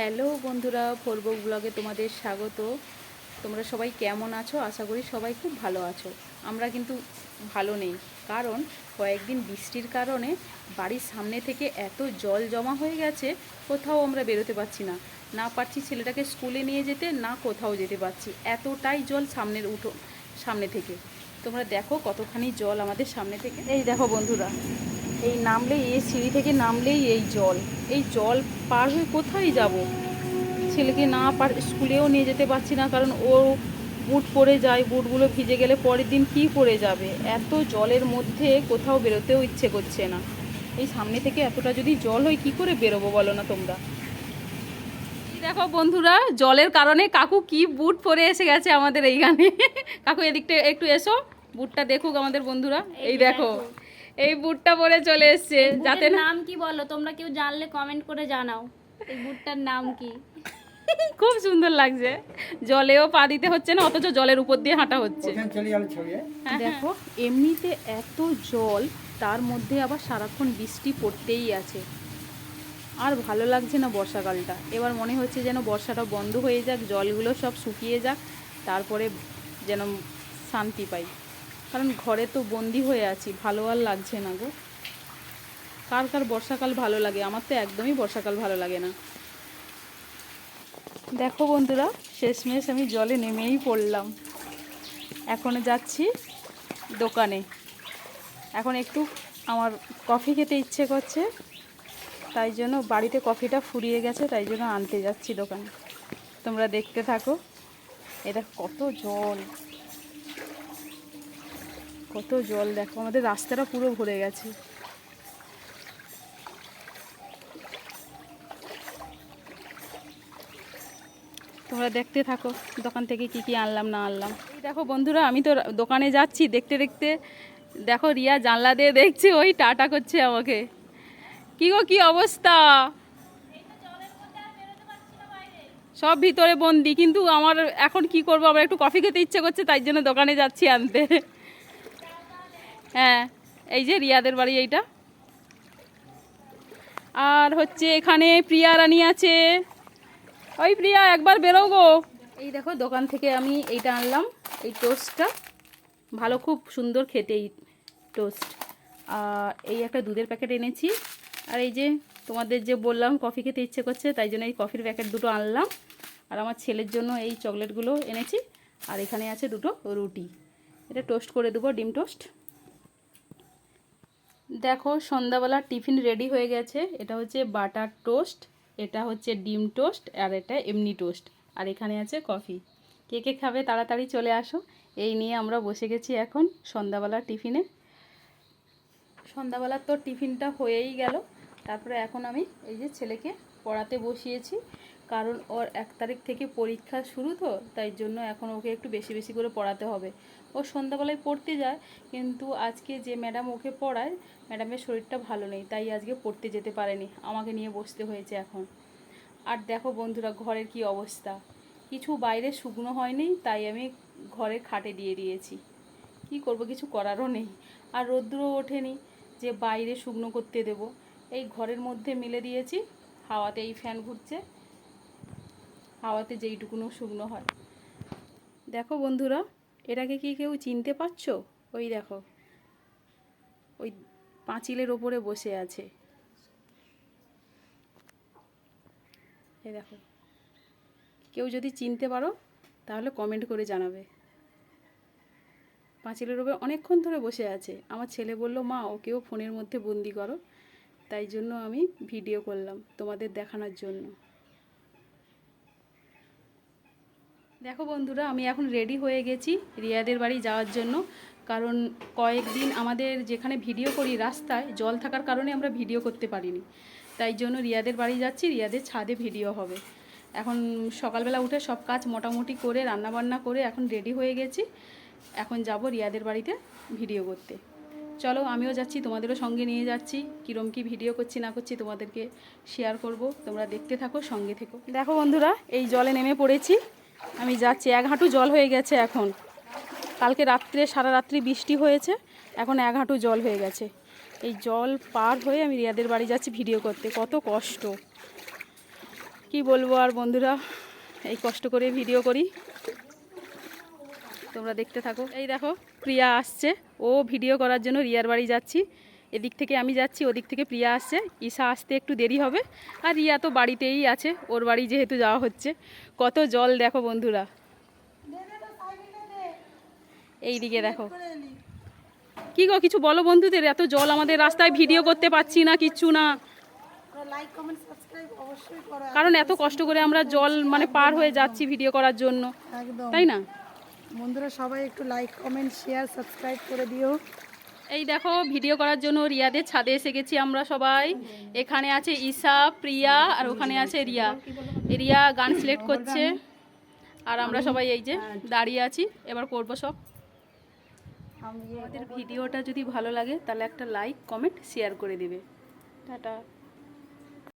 Hello বন্ধুরা ফোরবক ব্লগে তোমাদের স্বাগত। তোমরা সবাই কেমন আছো? আশা করি সবাই খুব ভালো আছো। আমরা কিন্তু ভালো নেই, কারণ কয়েকদিন বৃষ্টির কারণে বাড়ির সামনে থেকে এত জল জমা হয়ে গেছে, কোথাও আমরা বেরোতে পারছি না। না পারছি ছেলেটাকে স্কুলে নিয়ে যেতে, না কোথাও যেতে পারছি। এতটাই জল সামনের উঠো, সামনে থেকে। তোমরা দেখো কতখানি জল আমাদের সামনে থেকে। এই দেখো বন্ধুরা এই নামলেই, এই সিঁড়ি থেকে নামলেই এই জল। এই জল পার হয়ে কোথায় যাব? ছেলেকে না পার, স্কুলেও নিয়ে যেতে পারছি না, কারণ ও বুট পরে যায়, বুটগুলো ভিজে গেলে পরের দিন কি পরে যাবে? এত জলের মধ্যে কোথাও বেরোতেও ইচ্ছে করছে না। এই সামনে থেকে এতটা যদি জল হয়, কি করে বেরোবো বলো না তোমরা? দেখো বন্ধুরা, জলের কারণে কাকু কি বুট পরে এসে গেছে আমাদের এইখানে। কাকু এদিকটা একটু এসো, বুটটা দেখুক আমাদের বন্ধুরা। এই দেখো। এই বুটটা পরে চলে এসছে যাতে নাম কি বলো? তোমরা কেউ জানলে কমেন্ট করে জানাও। এই বুটটার নাম কি? খুব সুন্দর লাগছে। জলেও পা দিতে হচ্ছে না অথচ জলের উপর দিয়ে হাঁটা হচ্ছে। ওখানে চলে দেখো এমনিতে এত জল তার মধ্যে আবার সারাক্ষণ বৃষ্টি পড়তেই আছে। আর ভালো লাগছে না বর্ষাকালটা। এবার মনে হচ্ছে যেন বর্ষাটা বন্ধ হয়ে যাক জলগুলো সব শুকিয়ে যাক তারপরে যেন শান্তি পাই। কারণ ঘরে তো বন্দি হয়ে আছি, ভালো আর লাগছে না গো। কার কার বর্ষাকাল ভালো লাগে? আমার তো একদমই বর্ষাকাল ভালো লাগে না। দেখো বন্ধুরা, শেষমেশ আমি জলে নেমেই পড়লাম। এখন যাচ্ছি দোকানে। এখন একটু আমার কফি খেতে ইচ্ছে করছে, তাই জন্য বাড়িতে কফিটা ফুরিয়ে গেছে, তাই জন্য আনতে যাচ্ছি দোকানে। তোমরা দেখতে থাকো। এটা কত জল। কত জল, দেখো আমাদের রাস্তাটা পুরো ভরে গেছে। তোমরা দেখতে থাকো দোকান থেকে কি কি আনলাম, না আনলাম। দেখো বন্ধুরা, আমি তো দোকানে যাচ্ছি, দেখতে দেখতে দেখো রিয়া জানলা দিয়ে দেখছে, ওই টাটা করছে আমাকে। কি গো, কি অবস্থা? সব ভিতরে বন্দি, কিন্তু আমার এখন কি করব, আমার একটু কফি খেতে ইচ্ছে করছে, তাই জন্য দোকানে যাচ্ছি আনতে। হ্যাঁ এই যে রিয়াদের বাড়ি এইটা। আর হচ্ছে এখানে প্রিয়া রানী আছে। ওই প্রিয়া, একবার বেরো গো। এই দেখো, দোকান থেকে আমি এইটা আনলাম, এই টোস্টটা। ভালো, খুব সুন্দর খেতে এই টোস্ট। আর এই একটা দুধের প্যাকেট এনেছি। আর এই যে তোমাদের যে বললাম, কফি খেতে ইচ্ছে করছে, তাই জন্য এই কফির প্যাকেট দুটো আনলাম। আর আমার ছেলের জন্য এই চকলেটগুলো এনেছি। আর এখানে আছে দুটো রুটি। এটা টোস্ট করে দেবো, ডিম টোস্ট। দেখো সন্ধ্যাবেলা টিফিন রেডি হয়ে গেছে। এটা হচ্ছে বাটার টোস্ট, এটা হচ্ছে ডিম টোস্ট, আর এটা এমনি টোস্ট। আর এখানে আছে কফি। কে কে খাবে তাড়াতাড়ি চলে আসো। এই নিয়ে আমরা বসে গেছি এখন সন্ধ্যাবেলা টিফিনে। সন্ধ্যাবেলার তো টিফিনটা হয়েই গেল। তারপরে এখন আমি এই যে ছেলেকে পড়াতে বসিয়েছি। কারণ ওর এক তারিখ থেকে পরীক্ষা শুরু তো, তাই জন্য এখন ওকে একটু বেশি বেশি করে পড়াতে হবে। ও সন্ধ্যাবেলায় পড়তে যায়, কিন্তু আজকে যে ম্যাডাম ওকে পড়ায়, ম্যাডামের শরীরটা ভালো নেই, তাই আজকে পড়তে যেতে পারেনি। আমাকে নিয়ে বসতে হয়েছে এখন। আর দেখো বন্ধুরা, ঘরের কি অবস্থা? কিছু বাইরে শুকনো হয়নি, তাই আমি ঘরের খাটে দিয়ে দিয়েছি। কি করব, কিছু করারও নেই। আর রোদ্রও ওঠেনি যে বাইরে শুকনো করতে দেব। এই ঘরের মধ্যে মিলে দিয়েছি, হাওয়াতে এই ফ্যান ঘুরছে। হাওয়াতে যেইটুকুনো শুকনো হয়। দেখো বন্ধুরা, এটাকে কি কেউ চিনতে পারছ? ওই দেখো, ওই পাঁচিলের ওপরে বসে আছে। এই দেখো, কেউ যদি চিনতে পারো, তাহলে কমেন্ট করে জানাবে। পাঁচিলের ওপরে অনেকক্ষণ ধরে বসে আছে। আমার ছেলে বলল, মা, ওকেও ফোনের মধ্যে বন্দি করো। তাই জন্য আমি ভিডিও করলাম তোমাদের দেখানোর জন্য। দেখো বন্ধুরা, আমি এখন রেডি হয়ে গেছি রিয়াদের বাড়ি যাওয়ার জন্য। কারণ কয়েকদিন আমাদের যেখানে ভিডিও করি রাস্তায়, জল থাকার কারণে আমরা ভিডিও করতে পারিনি। তাই জন্য রিয়াদের বাড়ি যাচ্ছি, রিয়াদের ছাদে ভিডিও হবে। এখন সকালবেলা উঠে সব কাজ মোটামুটি করে, রান্নাবান্না করে এখন রেডি হয়ে গেছি। এখন যাব রিয়াদের বাড়িতে ভিডিও করতে। চলো, আমিও যাচ্ছি, তোমাদেরও সঙ্গে নিয়ে যাচ্ছি। কীরম কী ভিডিও করছি, না করছি তোমাদেরকে শেয়ার করব। তোমরা দেখতে থাকো, সঙ্গে থেকো। দেখো বন্ধুরা, এই জলে নেমে পড়েছি। আমি যাচ্ছি, এক হাঁটু জল হয়ে গেছে এখন। কালকে রাত্রে, সারা রাত্রি বৃষ্টি হয়েছে, এখন এক হাঁটু জল হয়ে গেছে। এই জল পার হয়ে আমি রিয়াদের বাড়ি যাচ্ছি ভিডিও করতে, কত কষ্ট। কি বলব আর বন্ধুরা, এই কষ্ট করে ভিডিও করি। তোমরা দেখতে থাকো। এই দেখো, প্রিয়া আসছে। ও ভিডিও করার জন্য রিয়ার বাড়ি যাচ্ছি। এদিক থেকে আমি যাচ্ছি ওদিক থেকে প্রিয়া আসছে। ঈশা আসতে একটু দেরি হবে। আর রিয়া তো বাড়িতেই আছে ওর বাড়ি যেহেতু যাওয়া হচ্ছে। কত জল দেখো বন্ধুরা। এই দিকে দেখো। কি গো কিছু বলো বন্ধুদের এত জল আমাদের রাস্তায় ভিডিও করতে পাচ্ছি না কিচ্ছু না। লাইক কমেন্ট সাবস্ক্রাইব কারণ এত কষ্ট করে আমরা জল মানে পার হয়ে যাচ্ছি ভিডিও করার জন্য। তাই না? বন্ধুরা সবাই একটু লাইক কমেন্ট শেয়ার সাবস্ক্রাইব করে দিও। এই দেখো, ভিডিও করার জন্য রিয়াদের ছাদে এসে গেছি আমরা সবাই। এখানে আছে ঈশা, প্রিয়া, আর ওখানে আছে রিয়া। রিয়া গান সিলেক্ট করছে। আর আমরা সবাই এই যে দাঁড়িয়ে আছি। এবার করব সব। আমাদের ভিডিওটা যদি ভালো লাগে, তাহলে একটা লাইক কমেন্ট শেয়ার করে দেবে। টাটা।